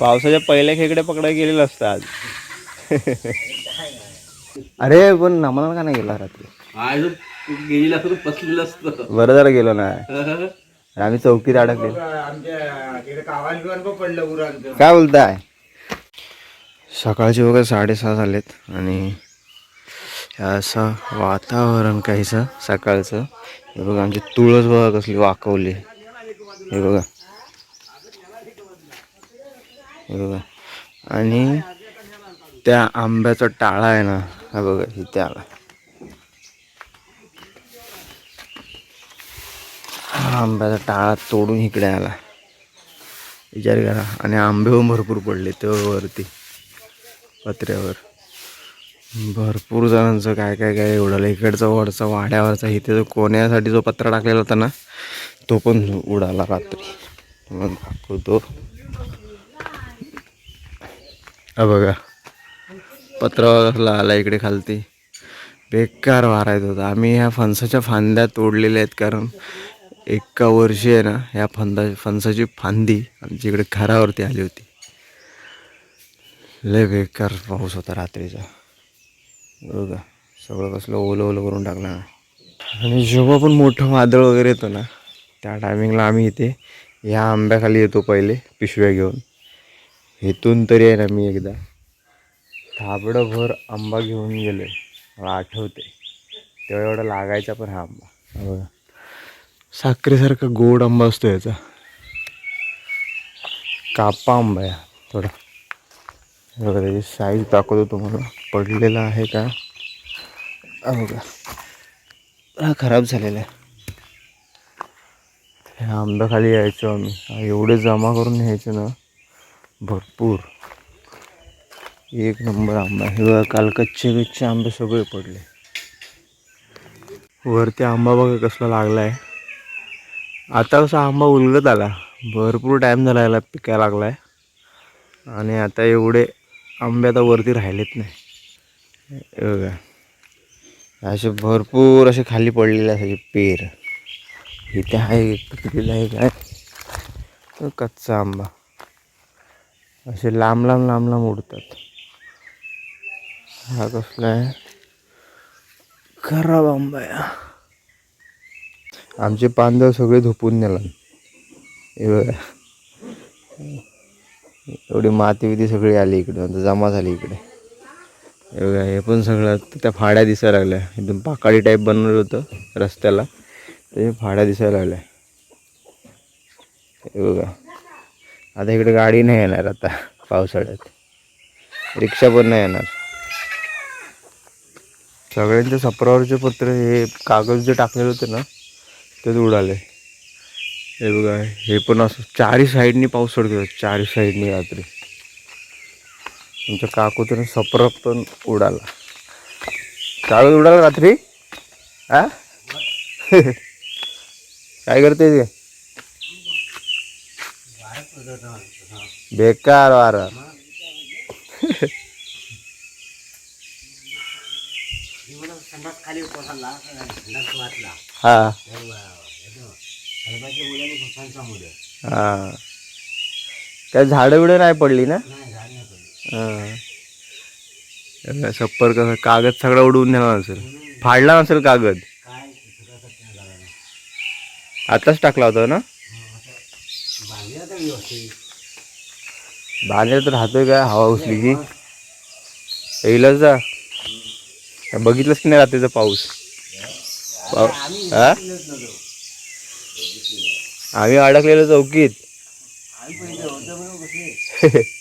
पावसाच्या पहिल्या खेकडे पकडायला गेलेलं असतं आज अरे पण आम्हाला का नाही गेला रात्री? आज गेलेला असतं पसलेलं असतं. बरं जरा गेलो नाही आम्ही चौकीत अडकले. काय बोलताय? सकाळचे बघा साडेसहा झालेत आणि हे असं वातावरण काहीसं सकाळचं. हे बघा आमची तुळस बघा कसली वाकवली. हे बघा. बघा आणि त्या आंब्याचा टाळा आहे ना हा बघा इथे आला. हा आंब्याचा टाळा तोडून इकडे आला. विचार करा. आणि आंबे पण भरपूर पडले ते वरती पत्र्यावर. भरपूर जणांचं काय काय काय उडालं. इकडचा वरचा वाड्यावरचा इथे जो कोण्यासाठी जो पत्रा टाकलेला होता ना तो पण उडाला रात्री. मग दाखवतो. हा बघा. पत्रा कसला आला इकडे खालती. बेकार वारायत होता. आम्ही ह्या फणसाच्या फांद्या तोडलेल्या आहेत कारण एका वर्षी आहे ना ह्या फंदा फणसाची फांदी आमच्या इकडे घरावरती आली होती. लय बेकार पाऊस होता रात्रीचा. बघा सगळं कसलं ओलं ओलं करून टाकलं ना. आणि जेव्हा पण मोठं वादळ वगैरे येतं ना त्या टायमिंगला आम्ही इथे ह्या आंब्याखाली येतो पहिले पिशव्या घेऊन. इथून तरी आहे ना मी एकदा. थाबडंभर आंबा घेऊन गेले. मला आठवते. तेव्हा एवढा लागायचा पण हा आंबा. हा. बघा साखरेसारखा गोड आंबा असतो याचा. कापा आंबा आहे हा थोडा. हे बघा त्याची साईज दाखवतो तुम्हाला. पडलेला आहे का? हा बघा. हा खराब झालेला आहे. ह्या आंब्याखाली यायचो आम्ही. हा एवढे जमा करून न्यायचे ना. भरपूर. एक नंबर आंबा. आहे. हे काल कच्चे कच्चे आंबे सगळे पडले. वरती आंबा बघा कसला लागला आहे आता कसा आंबा उलगत आला. भरपूर टाईम झाला याला पिकायला लागला आहे आणि आता एवढे आंबे आता वरती राहिलेत नाही. बघा. असे भरपूर असे खाली पडलेले असायचे पेर. इथे आहे पिकलेला आहे काय? कच्चा आंबा. असे लांब लांब लांब लांब उडतात. हा कसला आहे? खराब आंबा आमचे पांदळ सगळे धुपून नेला एवढी माती बिती सगळी आली इकडे. आता जमा झाली इकडे. एवढ्या हे पण सगळं त्या फाड्या दिसायला लागल्या. एकदम पाकाळी टाईप बनवलं होतं रस्त्याला. ते फाड्या दिसायला लागल्या. हे बघा. आता इकडे गाडी नाही येणार आता पावसाळ्यात. रिक्षा पण नाही येणार. सगळ्यांच्या सपरावरचे पत्र हे कागद जे टाकलेले होते ना तेच उडाले. हे बघा हे पण असं चारही साईडनी पाऊस पडतो चारही साईडनी रात्री. तुमच्या काकूचं सपर पण उडाला. कागद उडाला रात्री? आ? काय करते ते? बेकार वारा. हा. हा. काय झाडं बिडं नाही पडली ना? हा. सप्पर कसं कागद सगळा उडवून नेला नसेल. फाडला नसेल कागद. आताच टाकला होता ना? बांधला तर राहतोय का हवा उचली की. येईलच जा. बघितलंच की नाही रात्रीचा पाऊस? हा? आम्ही अडकलेलो चौकीत.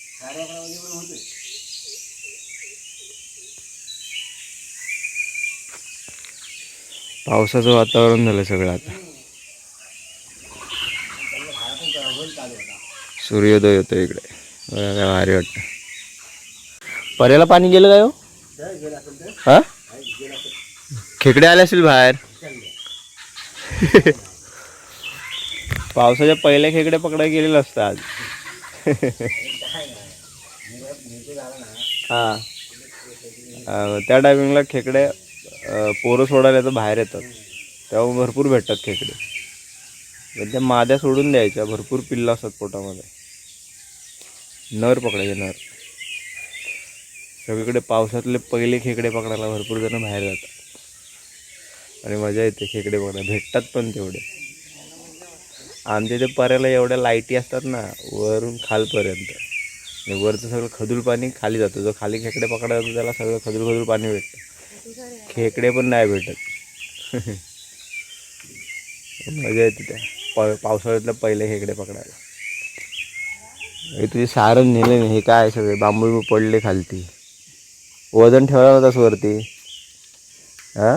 पावसाचं वातावरण झालं सगळं आता. सूर्योदय होतो इकडे. बघा काय भारी वाटतं. पर्याला पाणी गेलं काय हो? हा? खेकडे आले असेल बाहेर. पावसाच्या पहिल्या खेकडे पकडायला गेलेलं असतं आज. हा. त्या टायमिंगला खेकडे पोरं सोडायला तर बाहेर येतात. तेव्हा भरपूर भेटतात खेकडे. त्या माद्या सोडून द्यायच्या भरपूर पिल्लं असतात पोटामध्ये. नर पकडायचे नर. सगळीकडे पावसातले पहिले खेकडे पकडायला भरपूर जण बाहेर जातात. आणि मजा येते खेकडे पकडायला भेटतात पण तेवढे. आमच्या इथे पर्याला एवढ्या लाईटी असतात ना वरून खालपर्यंत. आणि वरचं सगळं खदूल पाणी खाली जातं. जो खाली खेकडे पकडायला जातो त्याला सगळं खदूल खदूल पाणी भेटतं. खेकडे पण नाही भेटत. मजा येते त्या. प पावसाळ्यातलं पहिले खेकडे पकडायला. हे तुझे सारण नेले नाही हे काय सगळे? बांबू बिंबू पडले खालती. वजन ठेवला होतास वरती. हा?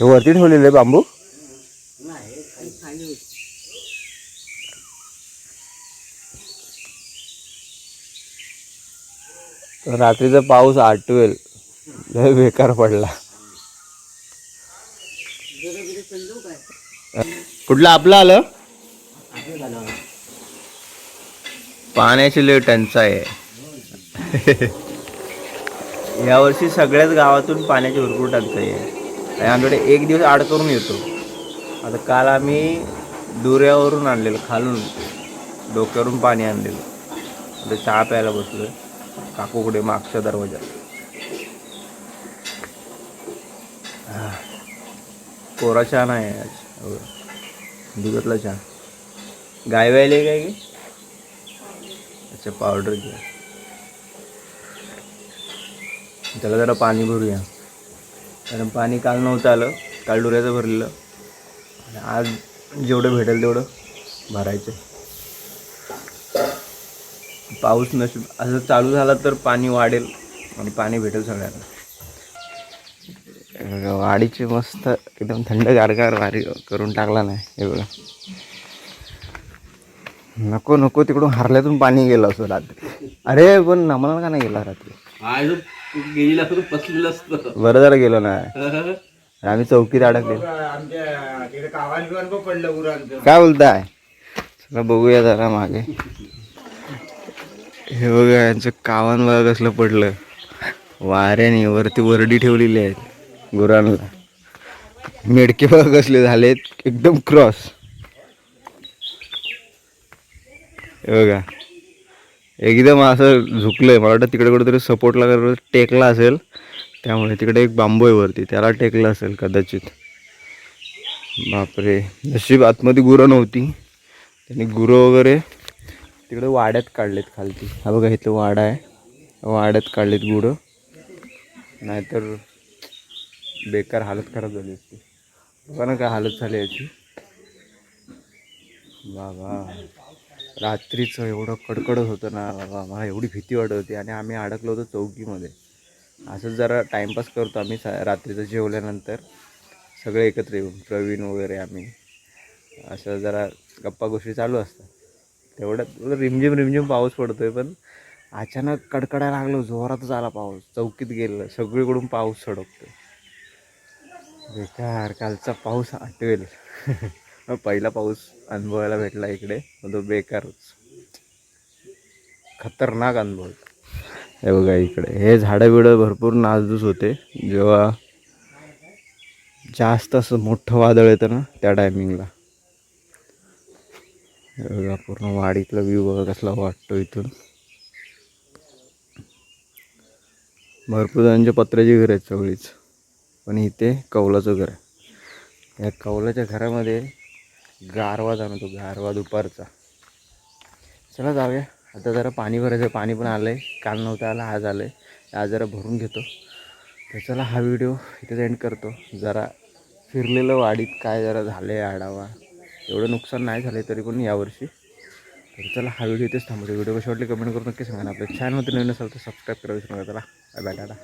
हे वरती ठेवलेले बांबू? तर रात्रीचा पाऊस आटवेल लय बेकार पडला. कुठलं? आपलं आलं? पाण्याची लय टंचाई आहे. यावर्षी सगळ्याच गावातून पाण्याची भरपूर टंचाई आहे. आणि आमच्याकडे एक दिवस आड करून येतो. आता काल आम्ही दुऱ्यावरून आणलेलं खालून डोक्यावरून पाणी आणलेलं. आता चहा प्यायला बसलोय. काकूकडे मागच्या दरवाजात आह. कोरा चहा नाही आहे आज. दुधातला चहा. गाय व्हायला काय की? अच्छा पावडर घ्या. त्याला जरा पाणी भरूया. कारण पाणी काल नव्हतं आलं काल डोऱ्याचं भरलेलं. आणि आज जेवढं भेटेल तेवढं भरायचं पाऊस नशीब असं चालू झाला तर पाणी वाढेल आणि पाणी भेटेल सगळ्यांना. बघा, वाडीची मस्त एकदम थंड गारगार वारी करून टाकला नाही हे बघा. नको नको तिकडून हरल्यातून पाणी गेलं असं रात्री. अरे पण नमला का नाही गेला रात्री? आज गेलीला करून पसलेलं असतं. बरं जरा गेलो नाही आम्ही चौकीत अडकले. काय बोलताय? चला बघूया जरा मागे. हे बघा यांचं कावन बघा कसलं पडलं. वाऱ्याने वरती वरडी ठेवलेली आहेत. गुरांना मेडके बघ कसले झालेत. एकदम क्रॉस. बघा. एकदम असं झुकलंय. मला वाटतं तिकडे कुठेतरी सपोर्टला करत टेकला असेल. त्यामुळे तिकडे एक बांबू आहे वरती. त्याला टेकलं असेल कदाचित. बापरे. नशीब आतमध्ये गुरं नव्हती. त्यांनी गुरं वगैरे तिकडे वाड्यात काढलेत खालती. हा बघा इथं वाडा आहे. वाड्यात काढलेत गुरं. नाहीतर बेकार हालत खराब झाली असती. बघा ना काय हालत झाली याची. बाबा रात्रीचं एवढं कडकडत होतं ना बाबा मला एवढी भीती वाटत होती आणि आम्ही अडकलो होतो चौकीमध्ये. असंच जरा टाईमपास करतो आम्ही सा रात्रीचं जेवल्यानंतर. सगळे एकत्र येऊन प्रवीण वगैरे आम्ही. असं जरा गप्पा गोष्टी चालू असतात. तेवढ्यात रिमझिम रिमझिम पाऊस पडतोय पण अचानक कडकडायला लागलो जोरातच आला पाऊस. चौकीत गेलं सगळीकडून पाऊस सडकतोय. बेकार कालचा पाऊस आठवेल. पहिला पाऊस अनुभवायला भेटला इकडे तो बेकारच. खतरनाक अनुभव. हे बघा इकडे हे झाडं बिडं भरपूर नाजूस होते. जेव्हा जास्त असं मोठं वादळ येतं ना त्या टायमिंगला हे बघा पूर्ण वाडीतला व्ह्यू बघा कसला वाटतो इथून. भरपूर जणांच्या पत्र्याची घर आहेत सगळीच. पण इथे कौलाचं घर आहे. या कौलाच्या घरामध्ये गारवा जाणवतो गारवा दुपारचा. चला जाऊया. आता जरा पाणी भरायचं पाणी पण आलं आहे काल नव्हतं आलं आज आलं आहे आज जरा भरून घेतो. तर चला हा व्हिडिओ इथेच एंड करतो. जरा फिरलेलं वाडीत काय जरा झालं आहे आढावा. एवढं नुकसान नाही झालं तरी पण यावर्षी. तर चला हा व्हिडिओ इथेच थांबतो व्हिडिओ कशी वाटली कमेंट करून नक्की सांगा. आणि आपल्या चॅनलमध्ये नवीन असेल तर सबस्क्राईब करायचं नका. चला बाय बाय टाटा.